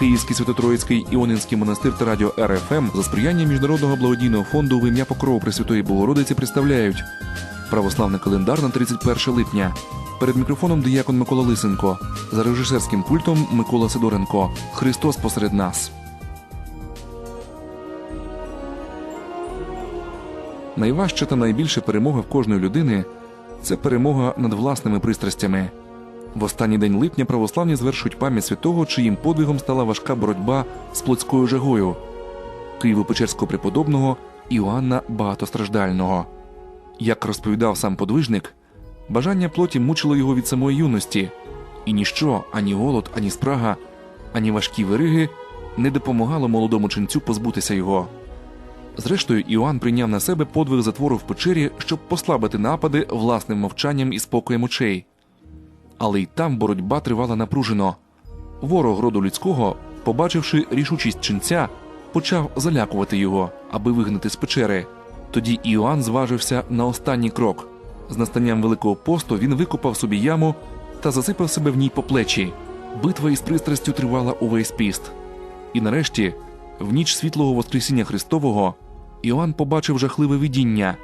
Київський Свято-Троїцький Іонинський монастир та радіо РФМ за сприяння Міжнародного благодійного фонду в ім'я Покрову Пресвятої Богородиці представляють православний календар на 31 липня. Перед мікрофоном диякон Микола Лисенко, за режисерським пультом Микола Сидоренко. Христос посеред нас. Найважча та найбільша перемога в кожної людини це перемога над власними пристрастями. В останній день липня православні звершують пам'ять святого, чиїм подвигом стала важка боротьба з плотською жагою Києво-Печерського преподобного Іоанна Багатостраждального. Як розповідав сам подвижник, бажання плоті мучило його від самої юності, і ніщо, ані голод, ані спрага, ані важкі вириги не допомагало молодому ченцю позбутися його. Зрештою, Іоанн прийняв на себе подвиг затвору в печері, щоб послабити напади власним мовчанням і спокоєм очей. Але й там боротьба тривала напружено. Ворог роду людського, побачивши рішучість ченця, почав залякувати його, аби вигнати з печери. Тоді Іоанн зважився на останній крок. З настанням Великого посту він викопав собі яму та засипав себе в ній по плечі. Битва із пристрастю тривала увесь піст. І нарешті, в ніч світлого Воскресіння Христового, Іоанн побачив жахливе видіння.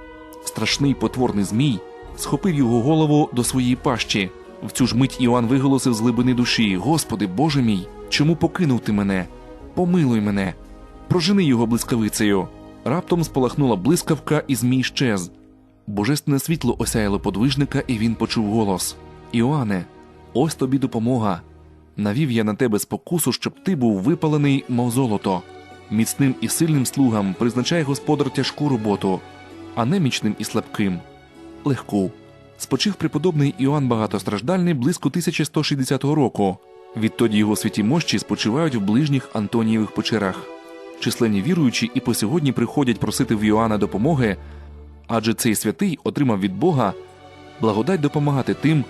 Страшний потворний змій схопив його голову до своєї пащі. В цю ж мить Іоанн виголосив з глибини душі: Господи, Боже мій, чому покинув ти мене? Помилуй мене, прожени його блискавицею. Раптом спалахнула блискавка, і змій щез. Божественне світло осяяло подвижника, і він почув голос: Іоанне, ось тобі допомога. Навів я на тебе спокусу, щоб ти був випалений, мов золото. Міцним і сильним слугам призначає господар тяжку роботу, а немічним і слабким легку. Спочив преподобний Іоанн Багатостраждальний близько 1160 року. Відтоді його святі мощі спочивають в ближніх Антонієвих печерах. Численні віруючі і по сьогодні приходять просити в Іоанна допомоги, адже цей святий отримав від Бога благодать допомагати тим,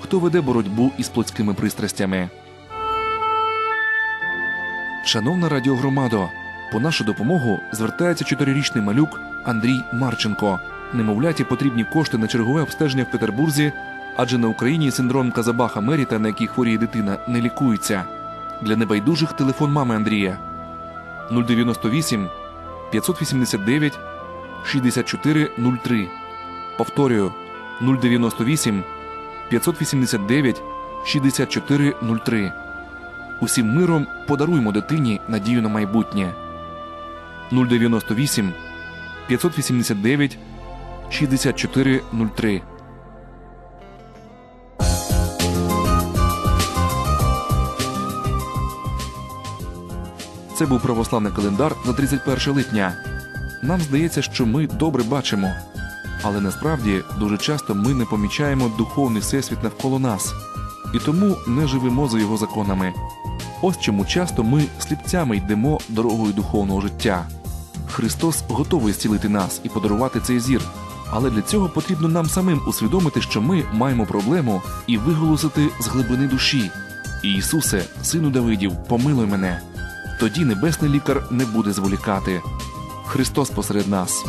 хто веде боротьбу із плотськими пристрастями. Шановна радіогромадо, по нашу допомогу звертається чотирирічний малюк Андрій Марченко. Немовляті потрібні кошти на чергове обстеження в Петербурзі, адже на Україні синдром Казабаха Меріта, на який хворіє дитина, не лікується. Для небайдужих телефон мами Андрія 098 589 6403. Повторюю 098 589 6403. Усім миром подаруймо дитині надію на майбутнє. 098 589 6403. Це був православний календар на 31 липня. Нам здається, що ми добре бачимо, але насправді дуже часто ми не помічаємо духовний всесвіт навколо нас і тому не живемо за його законами. Ось чому часто ми сліпцями йдемо дорогою духовного життя. Христос готовий зцілити нас і подарувати цей зір. Але для цього потрібно нам самим усвідомити, що ми маємо проблему і виголосити з глибини душі. Ісусе, сину Давидів, помилуй мене. Тоді небесний лікар не буде зволікати. Христос посеред нас.